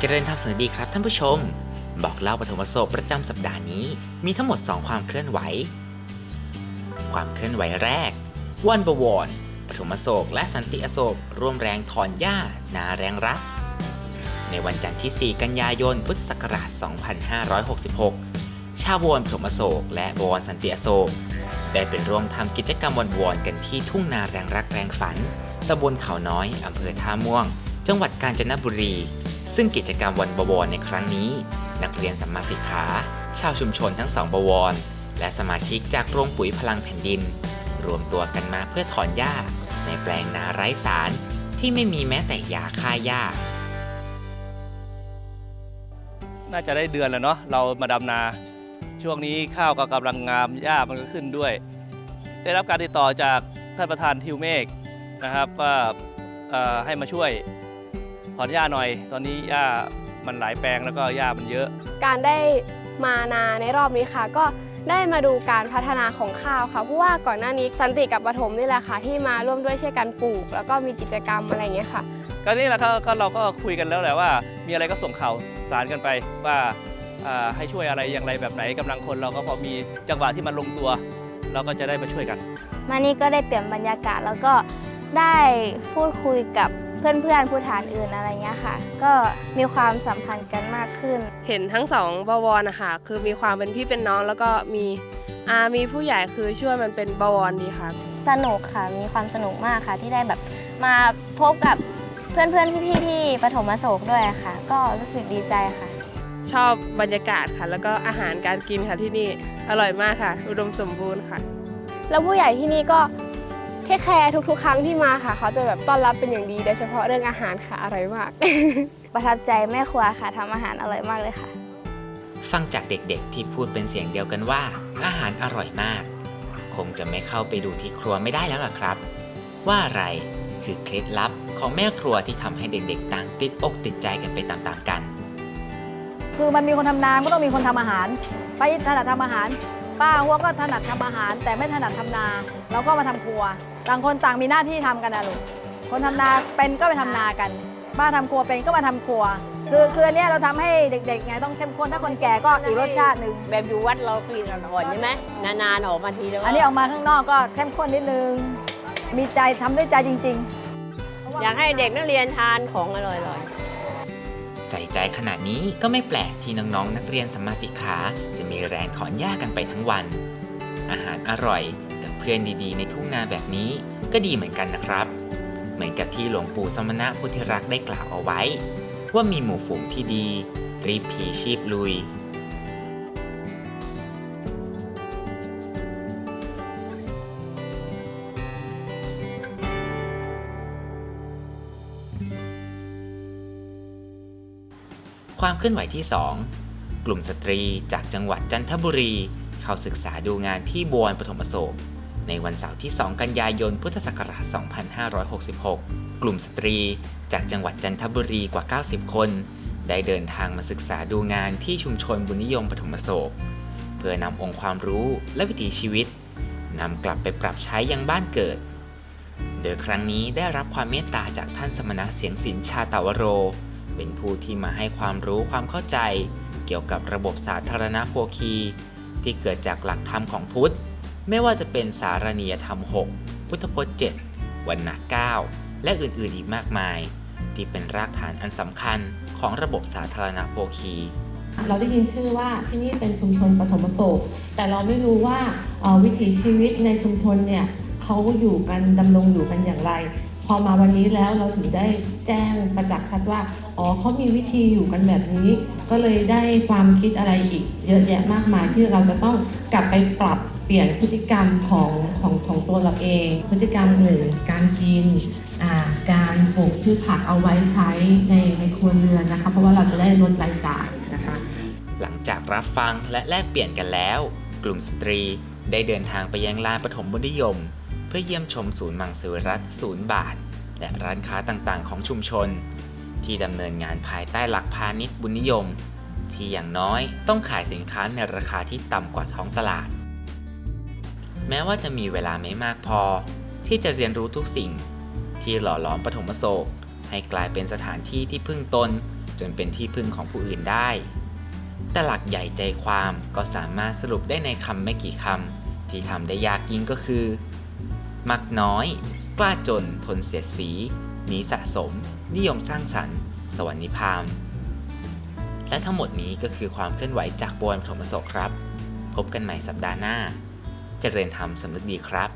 เจริญธรรมสวัสดีครับท่านผู้ชม บอกเล่าปฐมโศกประจำสัปดาห์นี้มีทั้งหมด 2 ความเคลื่อนไหว ความเคลื่อนไหวแรก วันบวรปฐมโศกและสันติอโศกร่วมแรงถอนหญ้านาแรงรัก ในวันจันทร์ที่ 4 กันยายนพุทธศักราช 2566 ชาวบวนปฐมโศกและบวรสันติอโศกได้ไปร่วมทำกิจกรรมวันวอนกันที่ทุ่งนาแรงรักแรงฝันตำบลเขาน้อยอำเภอท่าม่วง จังหวัดกาญจนบุรี ซึ่งกิจกรรมวันบวรในครั้งนี้ นักเรียนสัมมาสิกขา ชาวชุมชนทั้งสองบวร และสมาชิกจากโรงปุ๋ยพลังแผ่นดิน รวมตัวกันมาเพื่อถอนหญ้า ในแปลงนาไร้สารที่ไม่มีแม้แต่ยาฆ่าหญ้า น่าจะได้เดือนแล้วเนาะเรามาดำนา ช่วงนี้ข้าวก็กำลังงามหญ้ามันก็ขึ้นด้วย ได้รับการติดต่อจากท่านประธานทิวเมฆนะครับว่าให้มาช่วย ถอนหญ้าหน่อย ตอนนี้หญ้ามันหลายแปลงแล้วก็หญ้ามันเยอะ การได้มานาในรอบนี้ค่ะ ก็ได้มาดูการพัฒนาของข้าวค่ะเพราะว่าก่อนหน้านี้สันติกับปฐมนี่แหละค่ะ ที่มาร่วมด้วยช่วยกันปลูก แล้วก็มีกิจกรรมอะไรอย่างเงี้ยค่ะ ก็นี่แหละครับก็เราก็คุยกันแล้วแหละว่า มีอะไรก็ส่งข่าวสารกันไปว่าอ่าให้ช่วยอะไรอย่างไรแบบไหนกำลังคนเราก็พอมีจังหวะที่มันลงตัว เราก็จะได้มาช่วยกัน มานี่ก็ได้เปลี่ยนบรรยากาศแล้วก็ได้พูดคุยกับ เพื่อนๆผู้ฐานอื่นอะไรเงี้ยค่ะ ก็มีความสัมพันธ์กันมากขึ้น เห็นทั้งสองบวรนะคะคือมีความเป็นพี่เป็นน้อง แล้วก็มีอามีผู้ใหญ่คือช่วยมันเป็นบวรดีค่ะ สนุกค่ะมีความสนุกมากค่ะที่ได้แบบมาพบกับเพื่อนๆพี่ๆที่ปฐมอโศกด้วยค่ะ ก็รู้สึกดีใจค่ะ ชอบบรรยากาศค่ะ แล้วก็อาหารการกินค่ะที่นี่อร่อยมากค่ะ อุดมสมบูรณ์ค่ะ แล้วผู้ใหญ่ที่นี่ก็ เทคแคร์ทุกๆ ครั้งที่มาค่ะ เขาจะแบบต้อนรับเป็นอย่างดีโดยเฉพาะเรื่องอาหารค่ะอร่อยมาก ประทับใจแม่ครัวค่ะทำอาหารอร่อยมากเลยค่ะ ฟังจากเด็กๆ ที่พูดเป็นเสียงเดียวกันว่า อาหารอร่อยมาก คงจะไม่เข้าไปดูที่ครัวไม่ได้แล้วล่ะครับ ว่าอะไรคือเคล็ดลับของแม่ครัวที่ทำให้เด็กๆต่างติดอกติดใจกันไปตามๆกัน คือมันมีคนทำนาก็ต้องมีคนทำอาหาร ไปถนัดทำอาหาร ป้าหัวก็ถนัดทำอาหาร แต่ไม่ถนัดทำนา เราก็มาทำครัว ต่างคนต่างมีหน้าที่ทำกันนะลูกคนทำนาเป็นก็ไปทำนากันป้าทำครัวเป็นก็มาทำครัว คือคืออันเนี้ยเราทำให้เด็กๆไงต้องเข้มข้นถ้าคนแก่ก็อีกรสชาติหนึ่งแบบอยู่วัดเรากลิ่นอ่อนๆใช่ไหมนานๆออกมาทีแล้วอันนี้ออกมาข้างนอกก็เข้มข้นนิดนึงมีใจทำด้วยใจจริง ๆ อยากให้เด็กนักเรียนทานของอร่อยๆ ใส่ใจขนาดนี้ก็ไม่แปลกที่น้องๆ นักเรียนสมมาสิกขา จะมีแรงถอนหญ้ากันไปทั้งวัน อาหารอร่อยกับเพื่อนดีๆ ในทุ่งนาแบบนี้ก็ดีเหมือนกันนะครับ เหมือนกับที่หลวงปู่สมณะพุทธิรักษ์ได้กล่าวเอาไว้ ว่ามีหมู่ฝูงที่ดี รีบผีชีพลุย ความเคลื่อนไหวที่ 2 กลุ่มสตรีจากจังหวัดจันทบุรี เข้าศึกษาดูงานที่บวนปฐมโศกในวันเสาร์ที่ 2 กันยายน พุทธศักราช 2566 กลุ่มสตรีจากจังหวัดจันทบุรีกว่า 90 คน ได้เดินทางมาศึกษาดูงานที่ชุมชนบุญนิยมปฐมโศกเพื่อนำองค์ความรู้และวิถีชีวิตนำกลับไปปรับใช้ยังบ้านเกิด โดยครั้งนี้ได้รับความเมตตาจากท่านสมณะเสียงศิลชาตาวโร เป็นผู้ที่มาให้ความรู้ความเข้าใจ เกี่ยวกับระบบสาธารณโภคี ที่เกิดจากหลักธรรมของพุทธ ไม่ว่าจะเป็นสารณียธรรม 6 พุทธพจน์ 7 วันนะ9และอื่นๆอีกมากมาย ที่เป็นรากฐานอันสำคัญของระบบสาธารณโภคี เราได้ยินชื่อว่าที่นี่เป็นชุมชนปฐมโศกแต่เราไม่รู้ว่าวิถีชีวิตในชุมชนเนี่ยเขาอยู่กันดำรงอยู่กันอย่างไร พอมาวันนี้แล้วเราถึงได้แจ้งประจักษ์ชัดว่า อ๋อเขามีวิธีอยู่กันแบบนี้ ก็เลยได้ความคิดอะไรอีก เยอะแยะมากมายที่เราจะต้องกลับไปปรับเปลี่ยนพฤติกรรมของของของตัวเราเอง พฤติกรรมหนึ่งการกินการปลูกพืชผักเอาไว้ใช้ในในครัวเรือนนะคะ เพราะว่าเราจะได้ลดรายจ่ายนะคะ หลังจากรับฟังและแลกเปลี่ยนกันแล้ว กลุ่มสตรีได้เดินทางไปยังลานปฐมบุญนิยม พื่อเยี่ยมชมศูนย์มังสวิรัตศูนย์บาท และร้านค้าต่างๆ ของชุมชน ที่ดำเนินงานภายใต้หลักพาณิชย์บุญนิยม ที่อย่างน้อยต้องขายสินค้าในราคาที่ต่ำกว่าท้องตลาด แม้ว่าจะมีเวลาไม่มากพอ ที่จะเรียนรู้ทุกสิ่ง ที่หล่อหลอมปฐมโศกให้กลายเป็นสถานที่ที่พึ่งตน จนเป็นที่พึ่งของผู้อื่นได้ แต่หลักใหญ่ใจความก็สามารถสรุปได้ในคำไม่กี่คำที่ทำได้ยากยิ่งก็คือ มักน้อย กล้าจนทนเสียดสี หนีสะสม นิยมสร้างสรรค์ สวรรค์นิพาม และทั้งหมดนี้ก็คือความเคลื่อนไหวจากบวนปฐมโศกครับ พบกันใหม่สัปดาห์หน้าเจริญธรรมสำนึกดีครับ